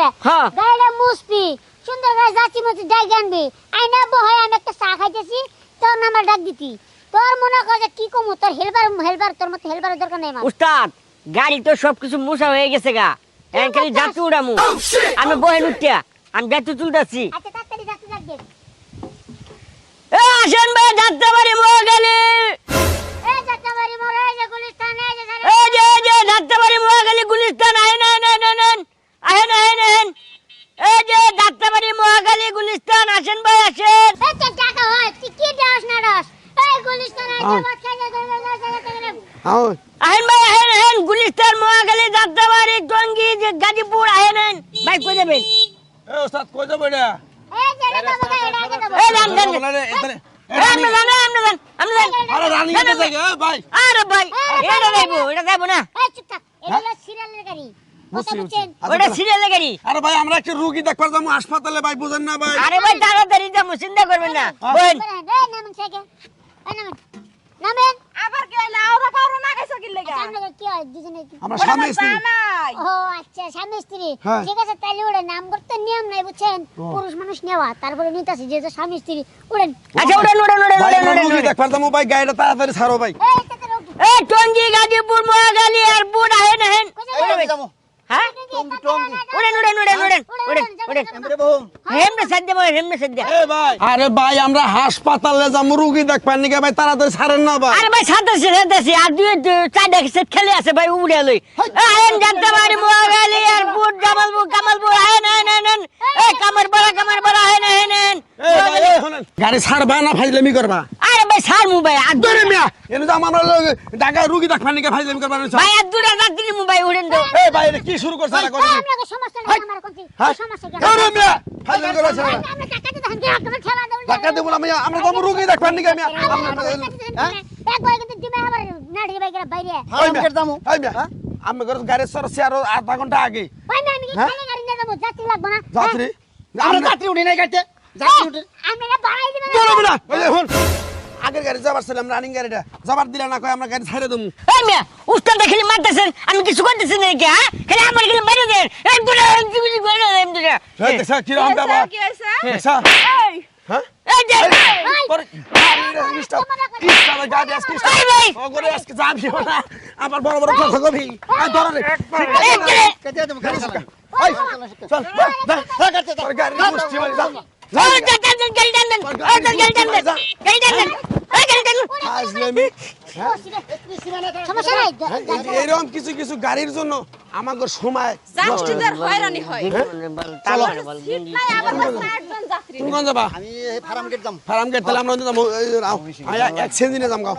করে হ্যাঁ। গাড়িটা মুসপি সুন্দর করে যাচ্ছি মতো ডাক আনবি আইনা বহাই আমি একটা চা খাইতেছি তোর নাম্বার ডাক দিতি। তোর মনে কর কি কমু তোর হেলবার হেলবার তোর মতো হেলবারের দরকার নেই আমার। উস্তাদ গাড়ি তো সবকিছু মুসা হয়ে গেছে গা। এখন খালি যাত্রী উড়ামু। আমি বহে উঠিয়া আমি যাত্রী তুলতেছি। আচ্ছা তাড়াতাড়ি যাত্রী ডাক দে। এ আসেন ভাই যাত্রা বাড়ি মহাখালী। এই যাত্রা বাড়ি মোড় এই গুলিস্তান এই যে এই যে যাত্রা বাড়ি মহাখালী গুলিস্তান আহেন আহেন আহেন আহেন আহেন আহেন আহেন এই যে যাত্রা বাড়ি মহাখালী গুলিস্তান আসেন ভাই আসেন এই তোর টাকা হয় তুই কি দাস না দাস এই গুলিস্তান এই যে হ্যাঁ। ভাত খাই যা আও আহেন ভাই আহেন গুলিস্তান মহাখালী টঙ্গী গাজীপুর ভাই কই যাবেন? এ ওস্তাদ কই যাব না। আচ্ছা, ওটা তাহলে- সিরিয়ালের গাড়ি। আরে ভাই আমরা একটা রুগী দেখবার যাব হাসপাতালে ভাই বুঝেন না ভাই। আরে ভাই তাড়াতাড়ি যাব চিন্তা করবেন না। হ্যাঁ। বোন এই নামেন সাইকেল এই নামেন নামেন আবার কি হইল আওরা পাওরা না গেছো কি লাগা আচ্ছা, আপনাদের কি হয় দুজনে কি? আমরা স্বামী স্ত্রী। ও আচ্ছা স্বামী স্ত্রী। হ্যাঁ। ঠিক আছে তাহলে ওটা নাম করতে নিয়ম নাই বুঝছেন? পুরুষ মানুষ নেওয়া তারপরে নিতেছে যে স্বামী স্ত্রী উড়েন। আচ্ছা উড়েন উড়েন উড়েন ভাই উড়েন উড়েন রুগী উড়েন দেখবার ভাই গাড়িটা তাড়াতাড়ি ছাড়ো ভাই। এই টঙ্গী গাজীপুর মহাখালী এয়ারপোর্ট আহেন আহেন হ্যাঁ উড়েন উড়েন উড়েন উড়েন উড়েন উড়েন হেমনে সাজ্জা ভাই হেমনে সাজ্জা। এ ভাই। আরে ভাই আমরা হাসপাতালে যাব রুগী দেখবার নিকে ভাই তাড়াতাড়ি ছাড়েন না ভাই। আরে ভাই সাতাশি সাতাশি আর দুই চারটা সেট খেলে আছে ভাই উড়ে লই। আহেন যাত্রা বাড়ি মহাখালী এয়ারপোর্ট জামালপুর কামালপুর আহেন আহেন আহেন আহেন। এই কামার বড়া কামার বড়া এ ভাই এ শোনেন। গাড়ি ছাড়বা না ফাইজলামি করবা? আরে ভাই সার মু ভাই আর ধরে মিয়া এনে তো আমার ঢাকায় রুগী দেখবার নিকে ফাইজলামি করবা না ভাই আর দুটা যাত্রী মু ভাই উড়েন তো। এ ভাই কি শুরু করছ? না করে আপনাকে সমস্যা নেই আমার হ্যাঁ সমস্যা কি ধরে মিয়া। আমরা টাকা দিতে হান কি খেলা দেব? না মিয়া আমরা যাব রুগী দেখবার নিকে মিয়া হ্যাঁ? একবার কিন্তু দিবে আবার নাড়ি বাইকের বাইরে। ওই মিয়া, ওই মিয়া, আমি ঘরে গাড়ি সরছি আরও আধা ঘণ্টা আগে। ভাই আমি কি হ্যাঁ? খালি গাড়ি নিয়ে যাব? যাত্রী লাগবে না? যাত্রী? আমরা আমরা যাত্রী উঠি নাই গাড়িতে। যাত্রী উঠি আমি না বাড়াই দিবেন না। ওই যে আগের গাড়ি যাবার ছিলাম রানিং গাড়িটা। যাবার দিলা না কয় আমরা গাড়ি ছাড়ে দেবো। এই মিয়া উস্তাদ দেখলি মারতেছেন। আমি কিছু করতেছি না কি হ্যাঁ খালি আমার খালি মেরে দেন এই দুটা তুমি করে দেন দুটা এই দেখছা কীরকম ব্যাপার কি হইছে দেখছা এই হ্যাঁ এই ভাই পরে আবার বড় বড় কথা কবি আর ধর রে কেটে দেবো গাড়ি চালা চল গাড়ি গুষ্টি মারি আজলেমি সমস্যা এরকম কিছু কিছু গাড়ির জন্য আমাদের সময় যাত্রীদের হয়রানি হয়। চলো। তুমি কোন যাবা? আমি ফার্ম গেট যাম। ফার্ম গেট তাহলে আমরা যাব। এক সেদিনে যাম গাও।